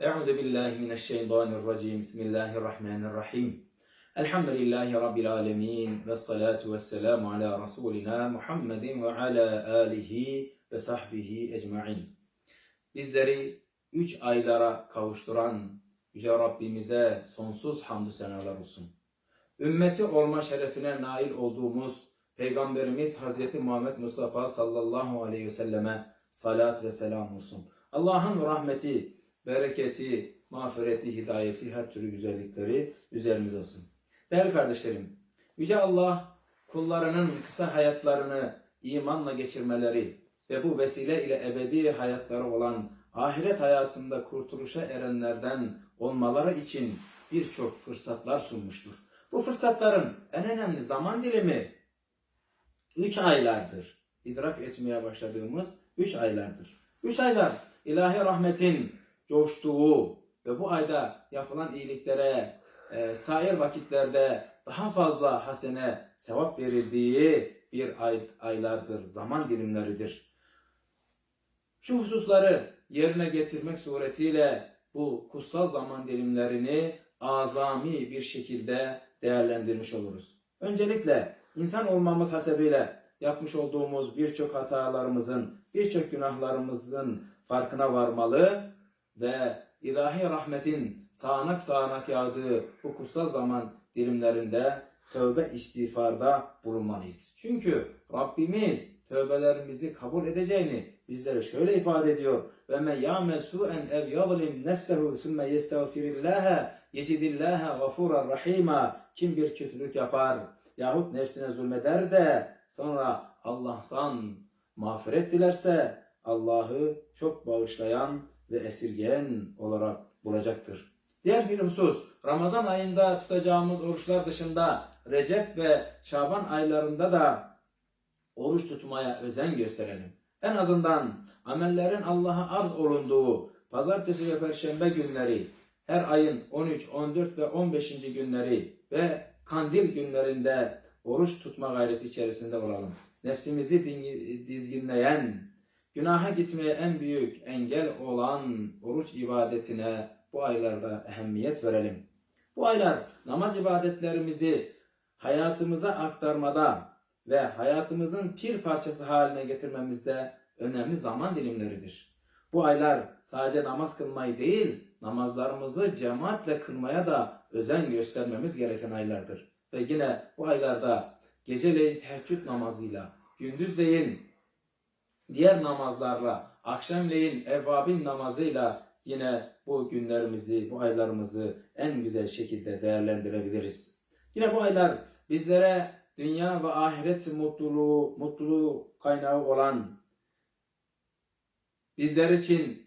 Euzu billahi mineşşeytanirracim. Bismillahirrahmanirrahim. Elhamdülillahi rabbil alamin ve salatu vesselamu ala rasulina Muhammedin ve ala alihi ve sahbihi ecmaîn. Bizleri üç aylara kavuşturan Yüce Rabbimize sonsuz hamdü senalar olsun. Ümmeti olma şerefine nail olduğumuz Peygamberimiz Hazreti Muhammed Mustafa sallallahu aleyhi ve selleme salat ve selam olsun. Allah'ın rahmeti, bereketi, mağfireti, hidayeti, her türlü güzellikleri üzerimize olsun. Değerli kardeşlerim, Yüce Allah kullarının kısa hayatlarını imanla geçirmeleri ve bu vesile ile ebedi hayatları olan ahiret hayatında kurtuluşa erenlerden olmaları için birçok fırsatlar sunmuştur. Bu fırsatların en önemli zaman dilimi 3 aylardır. İdrak etmeye başladığımız 3 aylardır. 3 aylar ilahi rahmetin coştuğu ve bu ayda yapılan iyiliklere e, sair vakitlerde daha fazla hasene sevap verildiği bir ay, aylardır, zaman dilimleridir. Şu hususları yerine getirmek suretiyle bu kutsal zaman dilimlerini azami bir şekilde değerlendirmiş oluruz. Öncelikle insan olmamız hasebiyle yapmış olduğumuz birçok hatalarımızın, birçok günahlarımızın farkına varmalı ve ilahi rahmetin sağanak sağanak yağdığı bu kutsal zaman dilimlerinde tövbe istiğfarda bulunmalıyız. Çünkü Rabbimiz tövbelerimizi kabul edeceğini bizlere şöyle ifade ediyor. Ve men ya'mel su'en ev yazlim nefsehu sümme yestağfirillaha yecidillâhe gafûran rahîmâ. Kim bir kötülük yapar yahut nefsine zulmeder de sonra Allah'tan mağfiret dilerse Allah'ı çok bağışlayan ve esirgeyen olarak bulacaktır. Diğer bir husus, Ramazan ayında tutacağımız oruçlar dışında Recep ve Şaban aylarında da oruç tutmaya özen gösterelim. En azından amellerin Allah'a arz olunduğu pazartesi ve perşembe günleri, her ayın 13, 14 ve 15. günleri ve kandil günlerinde oruç tutma gayreti içerisinde olalım. Nefsimizi dizginleyen, günaha gitmeye en büyük engel olan oruç ibadetine bu aylarda ehemmiyet verelim. Bu aylar namaz ibadetlerimizi hayatımıza aktarmada ve hayatımızın pir parçası haline getirmemizde önemli zaman dilimleridir. Bu aylar sadece namaz kılmayı değil, namazlarımızı cemaatle kılmaya da özen göstermemiz gereken aylardır. Ve yine bu aylarda geceleyin teheccüd namazıyla, gündüzleyin diğer namazlarla, akşamleyin evvabin namazıyla yine bu günlerimizi, bu aylarımızı en güzel şekilde değerlendirebiliriz. Yine bu aylar bizlere dünya ve ahiret mutluluğu, mutluluğu kaynağı olan, bizler için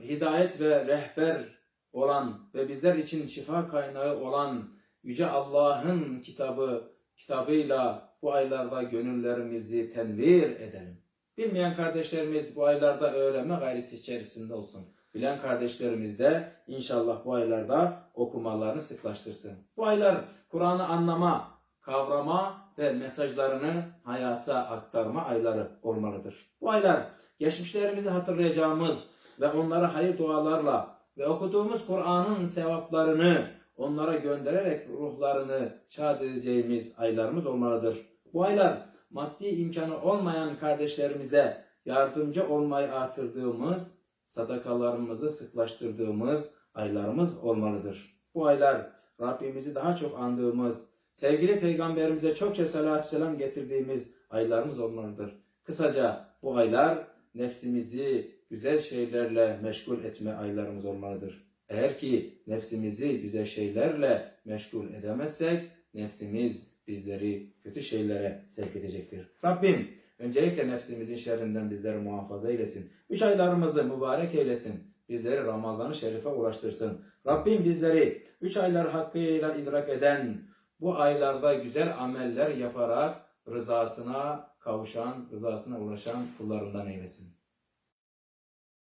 hidayet ve rehber olan ve bizler için şifa kaynağı olan Yüce Allah'ın kitabı, kitabıyla bu aylarda gönüllerimizi tenvir edelim. Bilmeyen kardeşlerimiz bu aylarda öğrenme gayreti içerisinde olsun. Bilen kardeşlerimiz de inşallah bu aylarda okumalarını sıklaştırsın. Bu aylar Kur'an'ı anlama, kavrama ve mesajlarını hayata aktarma ayları olmalıdır. Bu aylar geçmişlerimizi hatırlayacağımız ve onlara hayır dualarla ve okuduğumuz Kur'an'ın sevaplarını onlara göndererek ruhlarını şad edeceğimiz aylarımız olmalıdır. Bu aylar maddi imkanı olmayan kardeşlerimize yardımcı olmayı artırdığımız, sadakalarımızı sıklaştırdığımız aylarımız olmalıdır. Bu aylar Rabbimizi daha çok andığımız, sevgili peygamberimize çokça salatü selam getirdiğimiz aylarımız olmalıdır. Kısaca bu aylar nefsimizi güzel şeylerle meşgul etme aylarımız olmalıdır. Eğer ki nefsimizi güzel şeylerle meşgul edemezsek nefsimiz bizleri kötü şeylere sevk edecektir. Rabbim öncelikle nefsimizin şerrinden bizleri muhafaza eylesin. Üç aylarımızı mübarek eylesin. Bizleri Ramazan-ı Şerif'e ulaştırsın. Rabbim bizleri üç aylar hakkıyla idrak eden, bu aylarda güzel ameller yaparak rızasına kavuşan, rızasına ulaşan kullarından eylesin.